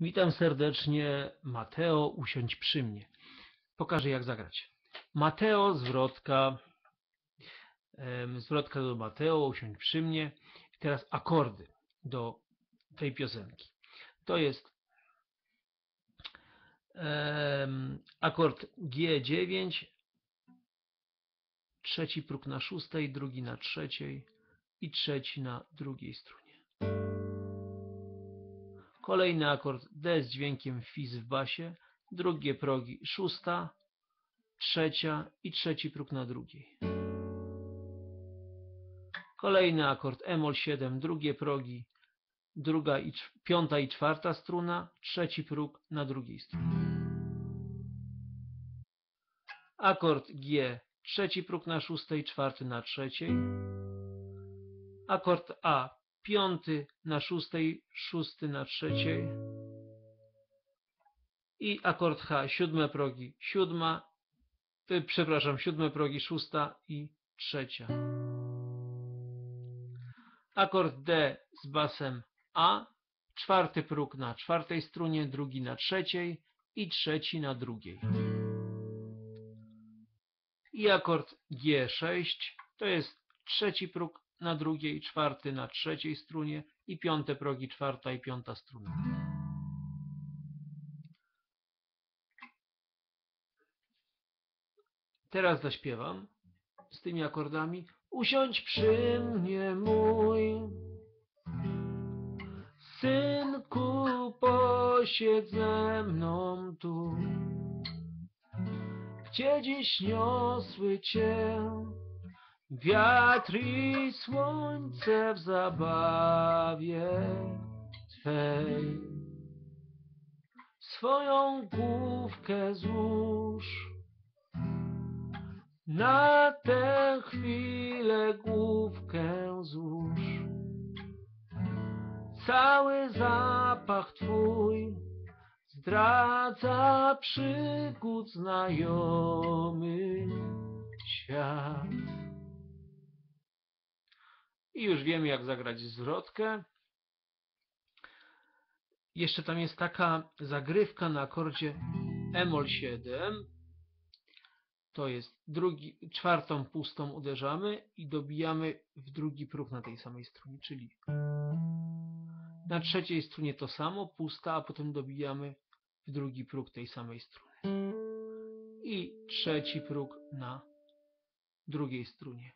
Witam serdecznie. Mateo, usiądź przy mnie. Pokażę jak zagrać. Mateo, zwrotka. Zwrotka do Mateo, usiądź przy mnie. I teraz akordy do tej piosenki. To jest akord G9, trzeci próg na szóstej, drugi na trzeciej i trzeci na drugiej strunie. Kolejny akord D z dźwiękiem fis w basie, drugie progi szósta, trzecia i trzeci próg na drugiej. Kolejny akord E-moll 7, drugie progi, druga i piąta i czwarta struna, trzeci próg na drugiej stronie. Akord G, trzeci próg na szóstej, czwarty na trzeciej. Akord A, piąty na szóstej, szósty na trzeciej. I akord H, siódme progi, siódma, y, przepraszam, siódme progi, szósta i trzecia. Akord D z basem A, czwarty próg na czwartej strunie, drugi na trzeciej i trzeci na drugiej. I akord G6 to jest trzeci próg na drugiej, czwarty na trzeciej strunie i piąte progi, czwarta i piąta struna. Teraz zaśpiewam z tymi akordami. Usiądź przy mnie mój synku, posiedź ze mną tu, gdzie dziś niosły cię wiatr i słońce w zabawie Twej. Swoją główkę złóż na tę chwilę główkę złóż. Cały zapach Twój zdradza przygód znajomy świat. I już wiemy jak zagrać zwrotkę. Jeszcze tam jest taka zagrywka na akordzie E-moll 7 to jest drugi, czwartą pustą uderzamy i dobijamy w drugi próg na tej samej strunie, czyli na trzeciej strunie to samo, pusta, a potem dobijamy w drugi próg tej samej struny. I trzeci próg na drugiej strunie.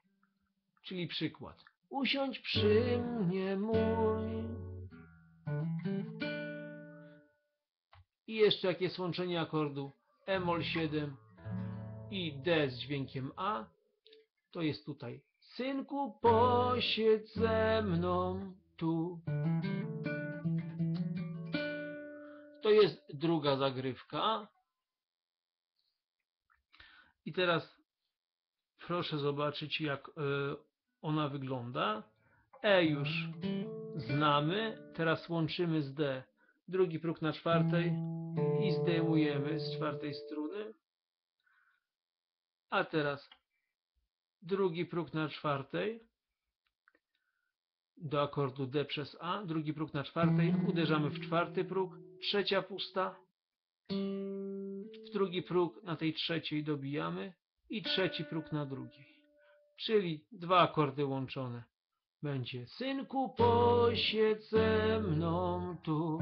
Czyli przykład. Usiądź przy mnie mój. I jeszcze jakieś łączenie akordu E-moll 7 i D z dźwiękiem A, to jest tutaj. Synku, posiedź ze mną tu. To jest druga zagrywka. I teraz proszę zobaczyć, jak e, ona wygląda. E już znamy. Teraz łączymy z D. Drugi próg na czwartej i zdejmujemy z czwartej struny. A teraz drugi próg na czwartej do akordu D przez A, drugi próg na czwartej, uderzamy w czwarty próg, trzecia pusta, w drugi próg na tej trzeciej dobijamy i trzeci próg na drugiej. Czyli dwa akordy łączone. Będzie synku posiedź ze mną tu.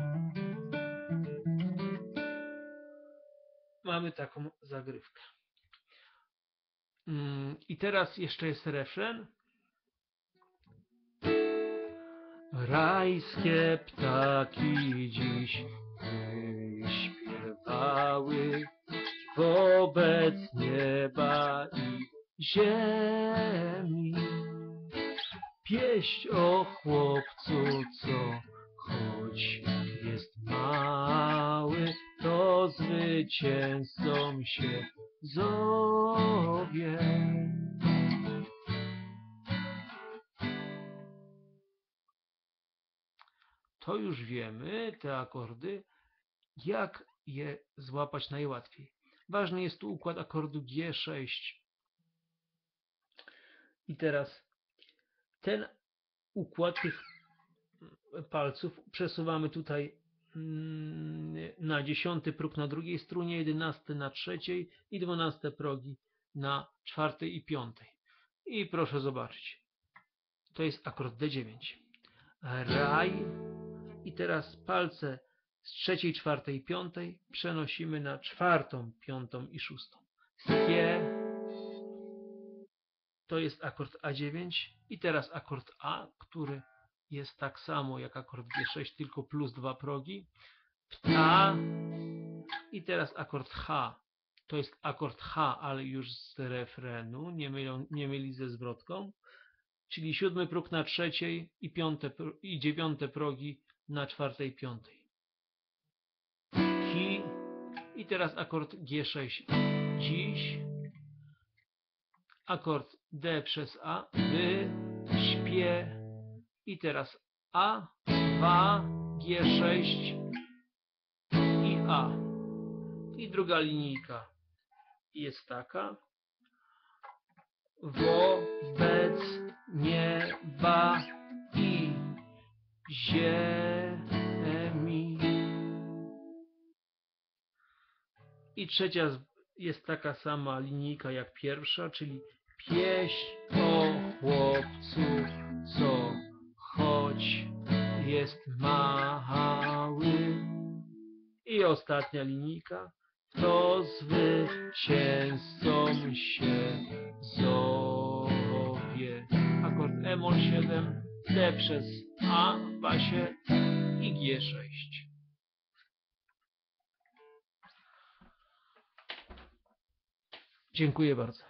Mamy taką zagrywkę. Mm, I teraz jeszcze jest refren. Rajskie ptaki dziś wyśpiewały wobec nieba i ziemi. Pieść o chłopcu, co choć jest mały, to zwycięzcą się zowie. To już wiemy, te akordy, jak je złapać najłatwiej. Ważny jest tu układ akordu G6. I teraz ten układ tych palców przesuwamy tutaj mm, na dziesiąty próg na drugiej strunie, jedenasty na trzeciej i dwanaste progi na czwartej i piątej. I proszę zobaczyć. To jest akord D9. Raj. I teraz palce z trzeciej, czwartej i piątej przenosimy na czwartą, piątą i szóstą. To jest akord A9 i teraz akord A, który jest tak samo jak akord G6, tylko plus dwa progi. Pta. I teraz akord H. To jest akord H, ale już z refrenu, nie, mylą, nie myli ze zwrotką. Czyli siódmy próg na trzeciej i, piąte, i dziewiąte progi na czwartej piątej. Ki. I teraz akord G6. Dziś. Akord D przez A. Wy. Śpię. I teraz A. Wa. G6. I A. I druga linijka jest taka. Wobec nieba i ziemi. I trzecia jest taka sama linijka jak pierwsza, czyli pieśń o chłopcu, co choć jest mały. I ostatnia linijka. To zwycięzcą się zowie. Akord E-moll 7, D przez A w basie i G6. Dziękuję bardzo.